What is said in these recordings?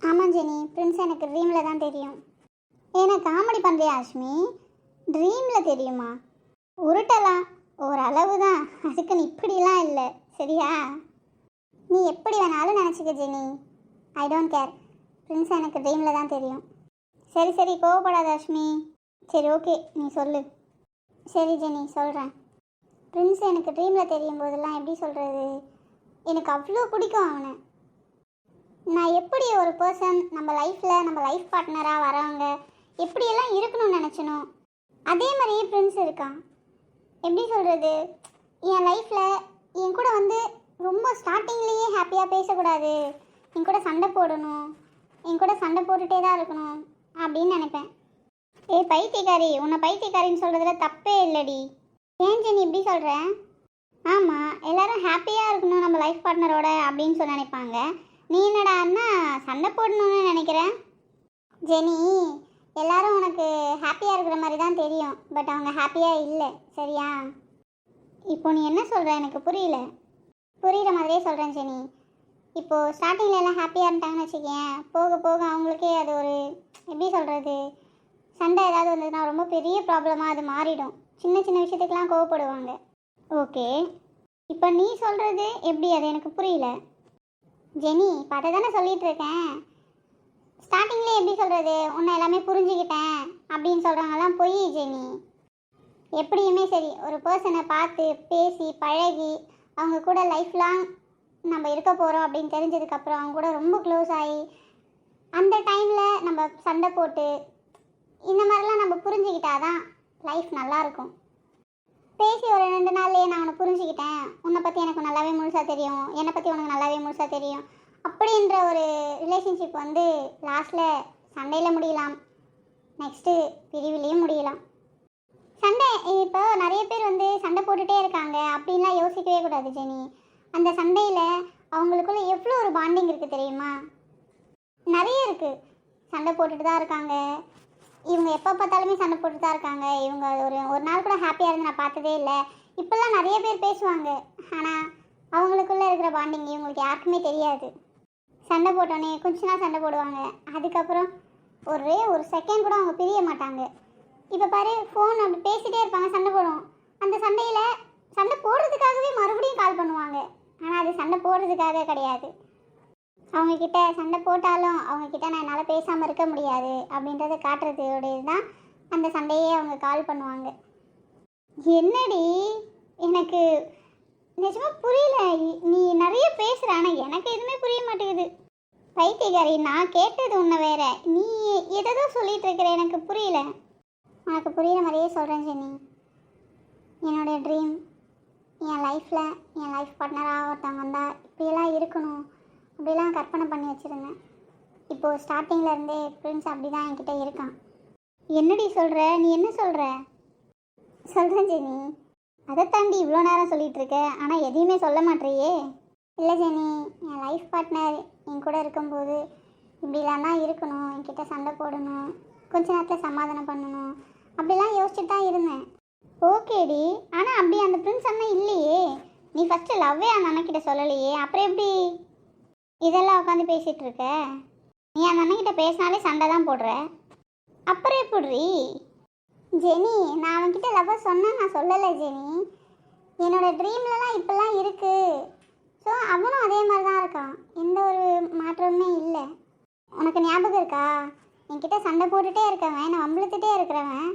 ஆமாம் Jenny Prince எனக்கு ட்ரீமில் தான் தெரியும். ஏன்னா காமெடி பண்ணுறியா அஷ்மி ட்ரீமில் தெரியுமா? உருட்டலாம் ஓரளவு தான் அதுக்குன்னு இப்படிலாம் இல்லை. சரியா? நீ எப்படி வேணாலும் நினச்சிக்க Jenny. I don't care Prince எனக்கு ட்ரீமில் தான் தெரியும். சரி சரி கோவப்படாத அஷ்மி சரி ஓகே நீ சொல்லு. சரி ஜெனி சொல்கிறேன் பிரின்ஸ் எனக்கு ட்ரீமில் தெரியும் போதெல்லாம் எப்படி சொல்கிறது எனக்கு அவ்வளோ பிடிக்கும் அவனை. நான் எப்படி ஒரு பர்சன் நம்ம லைஃப்பில் நம்ம லைஃப் பார்ட்னராக வரவங்க எப்படியெல்லாம் இருக்கணும்னு நினச்சணும் அதே மாதிரியே ஃப்ரெண்ட்ஸ் இருக்கான். எப்படி சொல்கிறது என் லைஃப்பில் என் கூட வந்து ரொம்ப ஸ்டார்டிங்லேயே ஹாப்பியாக பேசக்கூடாது. என் கூட சண்டை போடணும். என் கூட சண்டை போட்டுகிட்டே தான் இருக்கணும் அப்படின்னு நினைப்பேன். ஏய் பைத்தியக்காரி உன்னை பைத்தியக்காரின்னு சொல்கிறதுல தப்பே இல்லடி. ஏன் ஜெனி இப்படி சொல்கிற ஆமாம் எல்லாரும் ஹாப்பியாக இருக்கணும் நம்ம லைஃப் பார்ட்னரோட அப்படின்னு சொல்லி நினைப்பாங்க. நீ அண்ணா சண்டை போடணும்னு நினைக்கிறேன் ஜெனி எல்லாரும் உனக்கு ஹாப்பியாக இருக்கிற மாதிரி தான் தெரியும். பட் அவங்க ஹாப்பியாக இல்லை. சரியா? இப்போ நீ என்ன சொல்கிற எனக்கு புரியல. புரிகிற மாதிரியே சொல்கிறேன் ஜெனி. இப்போது ஸ்டார்டிங்கில் எல்லாம் ஹாப்பியாக இருந்துட்டாங்கன்னு வச்சுக்கேன். போக போக அவங்களுக்கே அது ஒரு எப்படி சொல்கிறது சண்டை ஏதாவது வந்ததுன்னா ரொம்ப பெரிய ப்ராப்ளமாக அது மாறிடும். சின்ன சின்ன விஷயத்துக்கெலாம் கோவப்படுவாங்க. ஓகே இப்போ நீ சொல்கிறது எப்படி? அது எனக்கு புரியல. ஜெனி இப்போ அதை தானே சொல்லிட்டு இருக்கேன் ஸ்டார்டிங்லேயே எப்படி சொல்கிறது உன்னை எல்லாமே புரிஞ்சுக்கிட்டேன் அப்படின்னு சொல்கிறவங்கலாம் பொய் ஜெனி. எப்படியுமே சரி ஒரு பர்சனை பார்த்து பேசி பழகி அவங்க கூட லைஃப் லாங் நம்ம இருக்க போகிறோம் அப்படின்னு தெரிஞ்சதுக்கப்புறம் அவங்க கூட ரொம்ப க்ளோஸ் ஆகி அந்த டைமில் நம்ம சண்டை போட்டு இந்த மாதிரிலாம் நம்ம புரிஞ்சுக்கிட்டாதான் லைஃப் நல்லாயிருக்கும் பேசி ஒரு ரெண்டு நாள்லேயே நான் உன்னை புரிஞ்சுக்கிட்டேன். உன்னை பற்றி எனக்கு நல்லாவே முழுசாக தெரியும். என்னை பற்றி உனக்கு நல்லாவே முழுசாக தெரியும். அப்படின்ற ஒரு ரிலேஷன்ஷிப் வந்து லாஸ்ட்டில் சண்டையில் முடியலாம். நெக்ஸ்ட்டு பிரிவிலையும் முடியலாம். சண்டை இப்போ நிறைய பேர் வந்து சண்டை போட்டுகிட்டே இருக்காங்க. அப்படின்லாம் யோசிக்கவே கூடாது ஜெனி. அந்த சண்டையில் அவங்களுக்குள்ள எவ்வளோ ஒரு பாண்டிங் இருக்குது தெரியுமா? நிறைய இருக்குது சண்டை போட்டுட்டு தான் இருக்காங்க. இவங்க எப்போ பார்த்தாலுமே சண்டை போட்டு தான் இருக்காங்க. இவங்க ஒரு ஒரு நாள் கூட ஹாப்பியாக இருந்து நான் பார்த்ததே இல்லை. இப்போல்லாம் நிறைய பேர் பேசுவாங்க. ஆனால் அவங்களுக்குள்ளே இருக்கிற பாண்டிங் இவங்களுக்கு யாருக்குமே தெரியாது. சண்டை போட்டோன்னே கொஞ்ச நாள் சண்டை போடுவாங்க. அதுக்கப்புறம் ஒரே ஒரு செகண்ட் கூட அவங்க பிரிய மாட்டாங்க. இப்போ பாரு ஃபோன் அப்படி பேசிகிட்டே இருப்பாங்க சண்டை போடுவோம். அந்த சண்டையில் சண்டை போடுறதுக்காகவே மறுபடியும் கால் பண்ணுவாங்க. ஆனால் அது சண்டை போடுறதுக்காக கிடையாது. அவங்க கிட்ட சண்டை போட்டாலும் அவங்க கிட்ட நான் என்னால் பேசாமல் இருக்க முடியாது அப்படின்றத காட்டுறதோடையது தான் அந்த சண்டையே அவங்க கால் பண்ணுவாங்க. என்னடி? எனக்கு நிஜமாக புரியல. நீ நிறைய பேசுகிற ஆனால் எனக்கு எதுவுமே புரிய மாட்டேங்குது. பைத்தியகாரி நான் கேட்டது உன்னை வேற. நீ எதோ சொல்லிட்டு இருக்கிற எனக்கு புரியல. உனக்கு புரியிற மாதிரியே சொல்கிறேன் ஜெனி. என்னோடய ட்ரீம் என் லைஃப்பில் என் லைஃப் பார்ட்னராக ஒருத்தவங்க வந்தால் இப்படியெல்லாம் இருக்கணும். அப்படிலாம் கற்பனை பண்ணி வச்சுருந்தேன். இப்போது ஸ்டார்டிங்கில் இருந்தே பிரின்ஸ் அப்படி தான் என்கிட்ட இருக்கான். என்னடி சொல்கிற நீ என்ன சொல்கிற சொல்கிறேன் ஜெனி. அதை தாண்டி இவ்வளோ நேரம் சொல்லிட்டு இருக்க. ஆனால் எதையுமே சொல்ல மாட்டேறியே. இல்லை ஜெனி என் லைஃப் பார்ட்னர் என் கூட இருக்கும்போது இப்படிலாம் தான் இருக்கணும். என்கிட்ட சண்டை போடணும். கொஞ்ச நேரத்தில் சமாதானம் பண்ணணும். அப்படிலாம் யோசிச்சுட்டு தான் இருந்தேன். ஓகேடி ஆனால் அப்படி அந்த பிரின்ஸ் அண்ணன் இல்லையே. நீ ஃபஸ்ட்டு லவ்வே அந்த அண்ணன்கிட்ட சொல்லலையே. அப்புறம் எப்படி? இதெல்லாம் உட்காந்து பேசிகிட்டு இருக்க நீ அந்த அண்ணன்கிட்ட பேசினாலே சண்டை தான் போடுற. அப்புறம் எப்படி ஜெனி நான் அவன்கிட்ட லவ் சொன்னேன் நான் சொல்லலை ஜெனி. என்னோட ட்ரீம்லலாம் இப்போல்லாம் இருக்குது ஸோ அவனும் அதே மாதிரி தான் இருக்கான். எந்த ஒரு மாற்றமுமே இல்லை. உனக்கு ஞாபகம் இருக்கா? என்கிட்ட சண்டை போட்டுட்டே இருக்கவன் நான் வம்பளுத்துட்டே இருக்கிறவன்.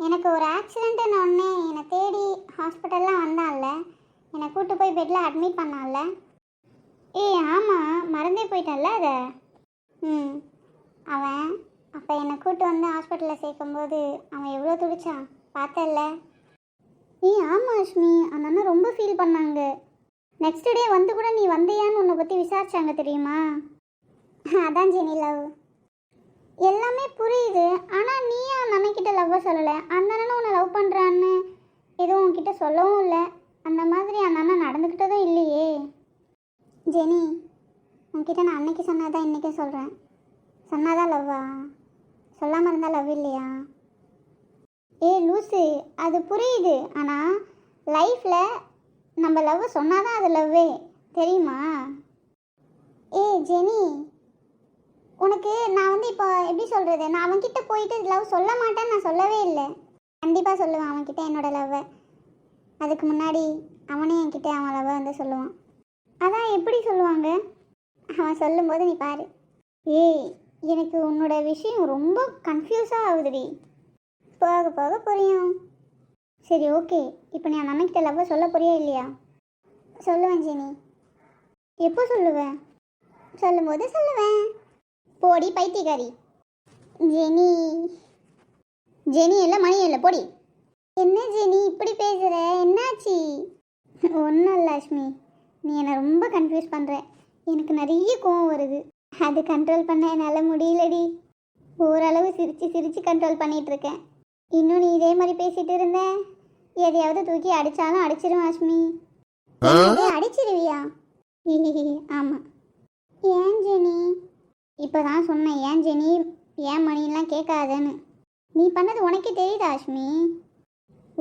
எனக்கு ஒரு ஆக்சிடென்ட்டுன்னு ஒன்று என்னை தேடி ஹாஸ்பிட்டல்லாம் வந்தான்ல. என்னை கூட்டு போய் பெட்டில் அட்மிட் பண்ணான்ல. ஏய் ஆமாம் மறந்தே போயிட்டல்ல அதை? ம். அவன் அப்போ என்னை கூட்டு வந்து ஹாஸ்பிட்டலில் சேர்க்கும்போது அவன் எவ்வளோ துடிச்சான்? பார்த்தல்ல ஏய் ஆமாம் அஷ்மி அந்த அண்ணன் ரொம்ப ஃபீல் பண்ணாங்க. நெக்ஸ்ட் டே வந்து கூட நீ வந்தியான்னு உன்னை பற்றி விசாரிச்சாங்க தெரியுமா? அதான் ஜெனி லவ். எல்லாமே புரியுது. ஆனால் நீ அந்த அண்ணன்கிட்ட லவ்வை சொல்லலை? அந்த அண்ணனும் உன்னை லவ் பண்ணுறான்னு எதுவும் உன்கிட்ட சொல்லவும் இல்லை. அந்த மாதிரி அந்த அண்ணன் நடந்துக்கிட்டதும் இல்லையே. ஜெனி உன்கிட்ட நான் அன்னைக்கு சொன்னாதான் இன்றைக்கும் சொல்கிறேன் சொன்னாதான் லவ்வா சொல்லாமல் இருந்தால் லவ் இல்லையா? ஏ லூசு அது புரியுது. ஆனால் லைஃப்பில் நம்ம லவ் சொன்னாதான் அது லவ்வே தெரியுமா? ஏ ஜெனி உனக்கு நான் வந்து இப்போ எப்படி சொல்கிறது நான் அவன்கிட்ட போயிட்டு லவ் சொல்ல மாட்டேன்னு நான் சொல்லவே இல்லை. கண்டிப்பாக சொல்லுவேன் அவன்கிட்ட என்னோடய லவ்வை அதுக்கு முன்னாடி அவனே என்கிட்ட அவன் லவ்வை வந்து சொல்லுவான். அதான் எப்படி சொல்லுவாங்க? அவன் சொல்லும்போது நீ பாரு. ஏய் எனக்கு உன்னோட விஷயம் ரொம்ப கன்ஃபியூஸாக ஆகுதுடி. போக போக புரியும். சரி ஓகே இப்போ நீ அந்த அண்ணன்கிட்ட லவ்வை சொல்ல போறியா இல்லையா? சொல்லுவேன் ஜெனி. எப்போ சொல்லுவேன் சொல்லும்போது சொல்லுவேன். போடி பைத்தியக்காரி. ஜெனி. ஜெனி இல்லை மணி இல்லை போடி. என்ன ஜெனி இப்படி பேசுகிற என்னாச்சு? ஒன்றும் லக்ஷ்மி நீ என்னை ரொம்ப கன்ஃபியூஸ் பண்ணுற எனக்கு நிறைய கோவம் வருது. அது கண்ட்ரோல் பண்ண என்னால் முடியலடி. ஓரளவு சிரித்து சிரித்து கண்ட்ரோல் பண்ணிட்டு இருக்கேன். இன்னும் நீ இதே மாதிரி பேசிட்டு இருந்த? எதையாவது தூக்கி அடித்தாலும் அடிச்சிருவேன் அஷ்மி அடிச்சிருவியா? ஆமாம் ஏன் ஜெனி? இப்போ தான் சொன்னேன் ஏன் ஜெனி? ஏன் மணிலாம் கேட்காதேன்னு. நீ பண்ணது உனக்கே தெரியுதா அஷ்மி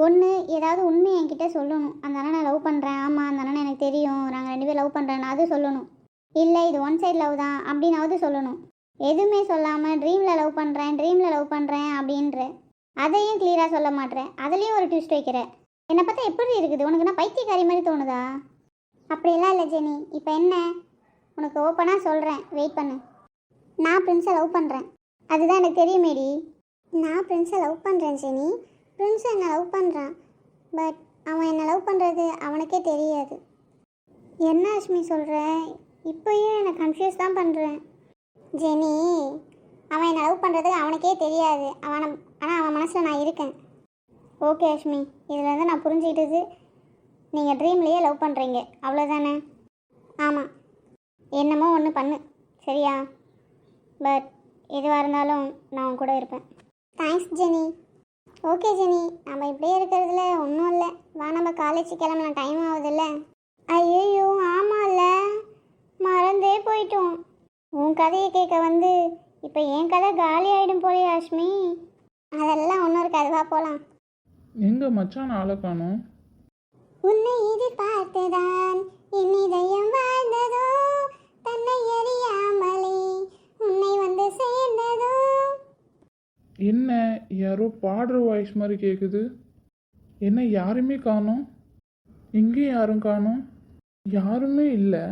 ஒன்று ஏதாவது உண்மை என்கிட்ட சொல்லணும். அந்த அண்ணனை லவ் பண்ணுறேன் ஆமாம் அந்த அண்ணனை எனக்கு தெரியும். நாங்கள் ரெண்டு பேரும் லவ் பண்ணுறேன்னு அது சொல்லணும். இல்லை இது ஒன் சைடு லவ் தான் அப்படின்னாவது சொல்லணும். எதுவுமே சொல்லாமல் ட்ரீமில் லவ் பண்ணுறேன் ட்ரீமில் லவ் பண்ணுறேன் அப்படின்ற அதையும் கிளியராக சொல்ல மாட்டேறேன் அதுலேயும் ஒரு ட்விஸ்ட் வைக்கிற. என்னை பார்த்தா எப்படி இருக்குது? உனக்கு நான் பைத்தியக்காரி மாதிரி தோணுதா? அப்படியெல்லாம் இல்லை ஜெனி. இப்போ என்ன? உனக்கு ஓப்பனாக சொல்கிறேன் வெயிட் பண்ணு. நான் பிரின்ஸை லவ் பண்ணுறேன் அதுதான் எனக்கு தெரியுமேடி. நான் பிரின்ஸை லவ் பண்ணுறேன் ஜெனி. பிரின்ஸ் என்னை லவ் பண்ணுறான் பட் அவன் என்னை லவ் பண்ணுறது அவனுக்கே தெரியாது. என்ன அஷ்மி சொல்கிற இப்போயும் என்னை கன்ஃபியூஸ் தான் பண்ணுறேன் ஜெனி அவன் என்னை லவ் பண்ணுறது அவனுக்கே தெரியாது. அவனை ஆனால் அவன் மனசில் நான் இருக்கேன். ஓகே அஷ்மி இதுலேருந்து நான் புரிஞ்சுக்கிட்டது நீங்கள் ட்ரீம்லேயே லவ் பண்ணுறீங்க அவ்வளோதானே ஆமாம் என்னமோ ஒன்று பண்ணு. சரியா? பட் எதுவாக இருந்தாலும் நான் உன் கூட இருப்பேன். Thanks Jenny. Okay Jenny. நம்ம இப்படியே இருக்கிறதுல ஒன்றும் இல்லை. வா நம்ம காலேஜ் கிளம்பலாம். டைம் ஆகுதுல்ல. ஐயோ ஆமாம்ல மறந்தே போயிட்டோம். உன் கதையை கேட்க வந்து இப்போ என் கதை காலி ஆகிடும் போலே அஷ்மி அதெல்லாம் ஒன்றும் இருக்காது வா போகலாம் எங்க மச்சான் ஆளை காணோம்? உன்னை எதிர்பார்த்துதான் என் இதயம் வாழ்ந்ததோ? தன்னை அறியாமலே என்ன யாரோ பாடுற வாய்ஸ் மாதிரி கேட்குது என்ன யாருமே காணோம்? இங்கேயும் யாரும் காணோம்? யாருமே இல்லை.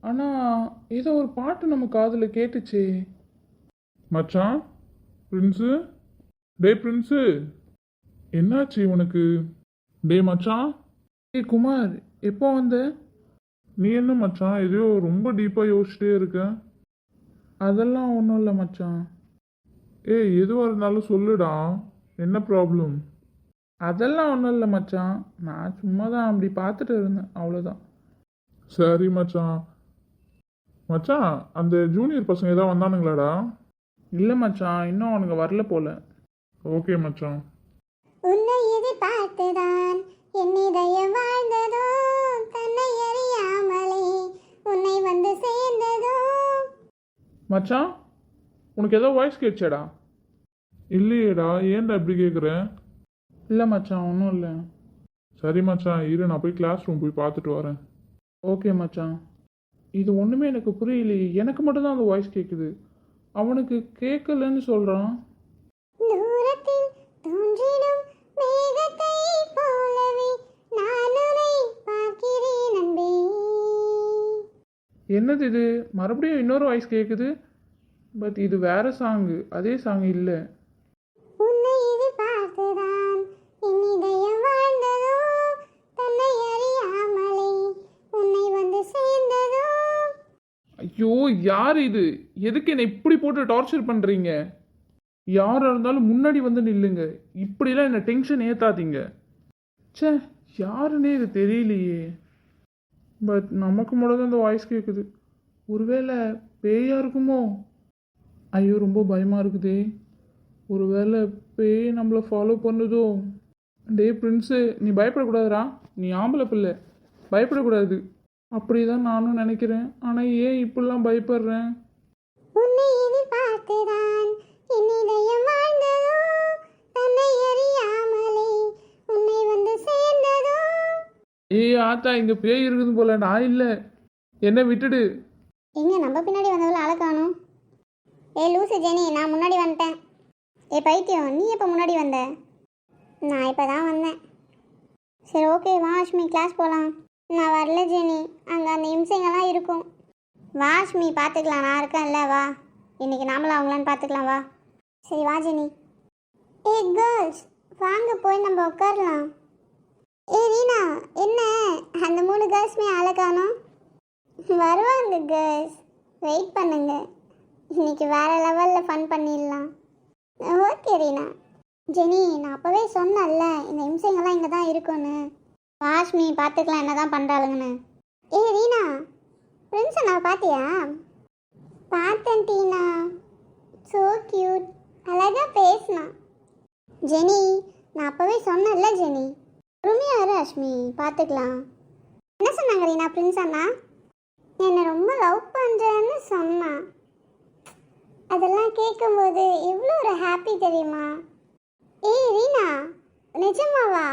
ஆனால் ஏதோ ஒரு பாட்டு நம்ம காதில் கேட்டுச்சே. மச்சான் பிரின்ஸு டேய் பிரின்ஸு என்னாச்சு உனக்கு? டேய் மச்சான். ஏய் குமார் எப்போ வந்த? நீ என்ன மச்சான்? எதையோ ரொம்ப டீப்பாக யோசிச்சிட்டே இருக்க. அதெல்லாம் ஒன்றும் இல்லை மச்சான். ஏய் எதுவாக இருந்தாலும் சொல்லுடா. என்ன ப்ராப்ளம் அதெல்லாம் ஒன்றும் இல்லை மச்சான். நான் சும்மா தான் அப்படி பார்த்துட்டு இருந்தேன். அவ்வளோதான் சரி மச்சான். மச்சான் அந்த ஜூனியர் பசங்க ஏதாவது வந்தானுங்களாடா? இல்லை மச்சான் இன்னும் அவனுங்க வரல போல. ஓகே மச்சான். உன்னை எதிர்பார்த்துதான் என் இதயம் வாழ்ந்ததோ தன்னை அறியாமலே உன்னை வந்து சேர்ந்ததோ மச்சான் உனக்கு ஏதோ வாய்ஸ் கேட்சாடா இல்லையேடா ஏன்டா இப்படி கேட்குற இல்லை மச்சான் ஒன்றும் இல்லை. சரி மச்சான் இரு நான் போய் கிளாஸ் ரூம் போய் பார்த்துட்டு வரேன். ஓகே மச்சான். இது ஒன்றுமே எனக்கு புரியலையே. எனக்கு மட்டும்தான் அந்த வாய்ஸ் கேட்குது அவனுக்கு கேட்கலன்னு சொல்கிறான் என்னது இது? மறுபடியும் இன்னொரு வாய்ஸ் கேட்குது பட் இது வேற சாங்கு அதே சாங் இல்லை. ஐயோ யார் இது? எதுக்கு என்னை இப்படி போட்டு டார்ச்சர் பண்ணுறீங்க யாராக இருந்தாலும் முன்னாடி வந்து நில்லுங்க. இப்படிலாம் என்னை டென்ஷன் ஏற்றாதீங்க ச்சே யாருன்னே இது தெரியலையே. பட் நமக்கு மட்டும் தான் இந்த வாய்ஸ் கேட்குது ஒருவேளை பேயா இருக்குமோ? ஐயோ ரொம்ப பயமாக இருக்குதே. ஒருவேளை பேய் நம்மளை ஃபாலோ பண்ணுதோ? டேய் பிரின்ஸு நீ பயப்படக்கூடாதுடா. நீ ஆம்பளை பிள்ளை. பயப்படக்கூடாது. அப்படி தான் நானும் நினைக்கிறேன். ஆனால் ஏன் இப்படிலாம் பயப்படுறேன்? ஏய் ஆத்தா இங்கே பேய் இருக்குது போல நான் இல்லை. என்னை விட்டுடு. எங்க நம்ம பின்னாடி வந்தவள காணும். ஏ லூசு ஜெனி நான் முன்னாடி வந்துட்டேன் ஏ பைத்தியம் நீ எப்போ முன்னாடி வந்த? நான் இப்போ தான் வந்தேன். சரி ஓகே வா அஷ்மி கிளாஸ் போகலாம் நான் வரல ஜெனி. அங்கே அந்த இம்சைங்கெல்லாம் இருக்கும். வா அஷ்மி பார்த்துக்கலாம் நான் இருக்கேன்ல வா. இன்னைக்கு நாமளும் அவங்களான்னு பார்த்துக்கலாம் வா. சரி வா ஜெனி. ஏ கேர்ள்ஸ் வாங்க போய் நம்ம உட்காரலாம். ஏ ரீனா என்ன? அந்த மூணு கேர்ள்ஸுமே அழகானோ வருவாங்க கேர்ள்ஸ் வெயிட் பண்ணுங்கள் இன்னைக்கு வேற லெவலில் ஃபன் பண்ணிடலாம். ஓகே ரீனா. ஜெனி நான் அப்போவே சொன்னேன்ல இந்த இம்சைங்கெல்லாம் இங்கே தான் இருக்கும்னு வாஷ்மி பார்த்துக்கலாம் என்ன தான் பண்ணுறாளுங்கன்னு ஏய் ரீனா ஃப்ரெண்ட்ஸை நான் பார்த்தியா? பார்த்தேன் டீனா. ஸோ க்யூட் அழகாக பேசினான். ஜெனி நான் அப்போவே சொன்னேன்ல ஜெனி. பொறுமையா இரு பார்த்துக்கலாம். என்ன சொன்னாங்க ரீனா பிரின்ஸ் அண்ணா? என்னை ரொம்ப லவ் பண்ணுறேன்னு சொன்னான். அதெல்லாம் கேட்கும்போது எவ்வளோ ஒரு ஹாப்பி தெரியுமா? ஏய் ரீனா நிஜமாவா?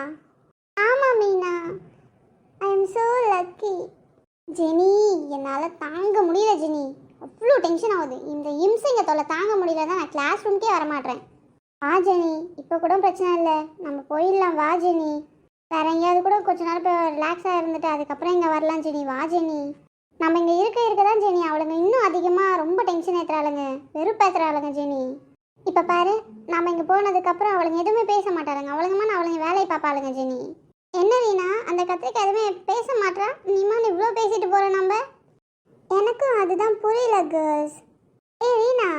ஆமாம் Meena. I am so lucky Jenny என்னால் தாங்க முடியல ஜெனி. அவ்வளோ டென்ஷன் ஆகுது. இந்த இம்சைங்க தொல்லை தாங்க முடியல தான் நான் கிளாஸ் ரூம்க்கே வரமாட்டேன் வா ஜெனி. இப்போ கூட பிரச்சனை இல்லை. நம்ம போயிடலாம். வா ஜெனி. வேற எங்கேயாவது கூட கொஞ்ச நேரம் போய் ரிலாக்ஸாக இருந்துட்டு அதுக்கப்புறம் இங்கே வரலாம் ஜெனி. வா ஜெனி. நம்ம இங்கே இருக்க இருக்க தான் ஜெனி அவளுங்க. இன்னும் அதிகமாக ரொம்ப டென்ஷன் ஏற்றுறாளுங்க வெறுப்பேற்றுறாளுங்க ஜெனி. இப்போ பாரு நம்ம இங்கே போனதுக்கப்புறம் அவளுங்க எதுவுமே பேச மாட்டாளுங்க. அவளுங்கம்மா அவளுங்க வேலையை பார்ப்பாளுங்க ஜெனி. என்ன ரீனா அந்த கத்திரிக்காய் எதுவுமே பேச மாட்றா? நீமான் இவ்வளோ பேசிட்டு போகிற நம்ம? எனக்கும் அதுதான் புரியல கேர்ள்ஸ் ஏ ரீனா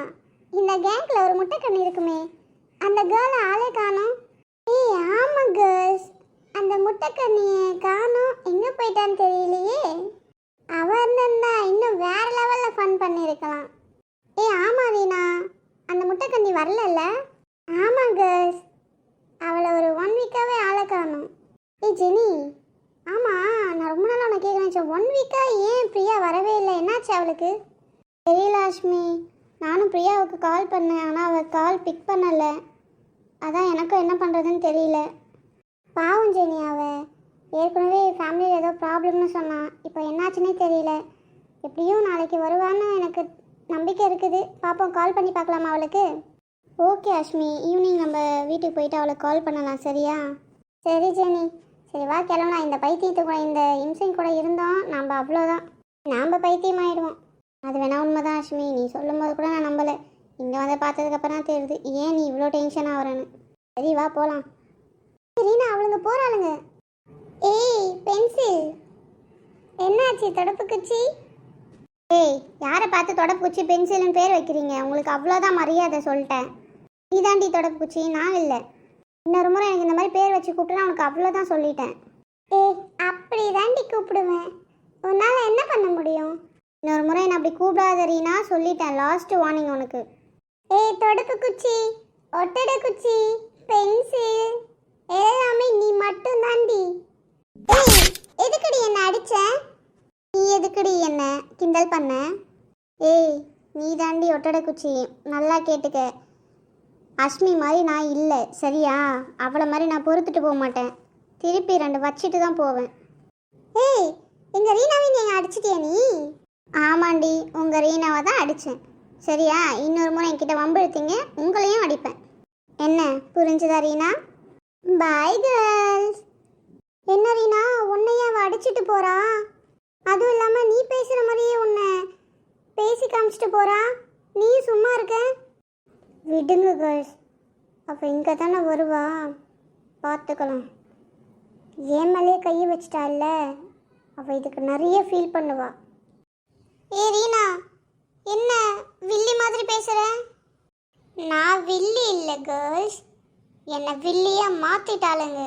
இந்த கேங்கில் ஒரு முட்டைக்கண்ணு இருக்குமே. அந்த கேர்ளை ஆளே காணோம். ஏ ஆமாம் கேர்ள்ஸ் அந்த முட்டைக்கண்ணியை காணோம். எங்கே போயிட்டான்னு தெரியலையே. அவ இருந்திருந்தா இன்னும் வேற லெவலில் ஃபன் பண்ணியிருக்கலாம். ஏய் ஆமா வீணா. அந்த முட்டைக்கண்ணி வரலல்ல? ஆமா கேர்ள்ஸ் அவளை ஒரு ஒன் வீக்காகவே ஆளை காணும். ஏய் ஜெனி. ஆமாம் நான் ரொம்ப நாளாக உனக்கு கேட்குறேன். ஒன் வீக்காக ஏன் பிரியா வரவே இல்லை? என்னாச்சு அவளுக்கு? தெரியல அஷ்மி நானும் பிரியாவுக்கு கால் பண்ணேன். ஆனால் அவள் கால் பிக் பண்ணலை. அதான் எனக்கும் என்ன பண்ணுறதுன்னு தெரியல. பாவம் ஜெனி அவள் ஏற்கனவே ஃபேமிலியில் ஏதோ ப்ராப்ளம்னு சொன்னான். இப்போ என்னாச்சுன்னே தெரியல. எப்படியும் நாளைக்கு வருவான்னு எனக்கு நம்பிக்கை இருக்குது. பாப்போம் கால் பண்ணி பார்க்கலாமா அவளுக்கு? ஓகே அஷ்மி ஈவினிங் நம்ம வீட்டுக்கு போயிட்டு அவளுக்கு கால் பண்ணலாம் சரியா? சரி ஜெனி. சரி வா கிளம்பலாம். இந்த பைத்தியத்து கூட இந்த இம்சையும் கூட இருந்தோம் நம்ம அவ்வளோதான். நாம் பைத்தியமாயிடுவோம். அது உண்மை உண்மைதான் அஷ்மி நீ சொல்லும் போது கூட நான் நம்பலை. இங்கே வந்து பார்த்ததுக்கப்புறம் தான் தெரியுது. ஏன் நீ இவ்வளோ டென்ஷன் ஆகிறேன்னு சரி வா போகலாம் ரீனா அவளுங்க போகிறாளுங்க ஏய் பென்சில். என்னாச்சு தொடப்பு குச்சி ஏய் யாரை பார்த்து தொடப்பு குச்சி பென்சில்னு பேர் வைக்கிறீங்க? உங்களுக்கு அவ்வளோதான் மரியாதை சொல்லிட்டேன். நீ தாண்டி தொடப்பு குச்சி நான் இல்லை. இன்னொரு முறை எனக்கு இந்த மாதிரி பேர் வச்சு கூப்பிட்டுனா உனக்கு அவ்வளோதான் சொல்லிட்டேன். ஏய் அப்படி தாண்டி கூப்பிடுவேன். உன்னால் என்ன பண்ண முடியும்? இன்னொரு முறை என்ன அப்படி கூப்பிடாத ரீனா சொல்லிட்டேன். லாஸ்ட் வார்னிங் உனக்கு. ஏய் தொடப்பு குச்சி ஒட்டடை குச்சி பென்சில். எல்லாமே நீ மட்டும் தாண்டி எதுக்குடி என்ன அடிச்ச? நீ எதுக்குடி என்ன கிண்டல் பண்ண? ஏய் நீ தாண்டி ஒட்டடை குச்சி. நல்லா கேட்டுக்க. அஷ்மி மாதிரி நான் இல்லை சரியா? அவளை மாதிரி நான் பொறுத்துட்டு போக மாட்டேன். திருப்பி ரெண்டு வச்சுட்டு தான் போவேன். ஏய் எங்கள் ரீனாவை நீங்கள் அடிச்சிட்டியா நீ? ஆமாண்டி உங்கள் ரீனாவை தான் அடித்தேன் சரியா? இன்னொரு முறை என்கிட்ட வம்பிழுத்தீங்க உங்களையும் அடிப்பேன். என்ன புரிஞ்சுதா ரீனா? பாய் கேர்ள்ஸ் என்ன ரீனா உன்னைய அவ அடிச்சிட்டு போறா? அதுவும் இல்லாம நீ பேசுற மாதிரியே உன்னை பேசி காமிச்சிட்டு போறா? நீ சும்மா இருக்க? விடுங்க கேர்ள்ஸ் அப்போ இங்கே தானே வருவா? பார்த்துக்கலாம் ஏன் மேலேயே கையை வச்சிட்டால அவள் இதுக்கு நிறைய ஃபீல் பண்ணுவா. ஏ ரீனா என்ன வில்லி மாதிரி பேசுகிற நான் வில்லி இல்லை கேர்ள்ஸ் என்னை வில்லியாக மாற்றிட்டாளுங்க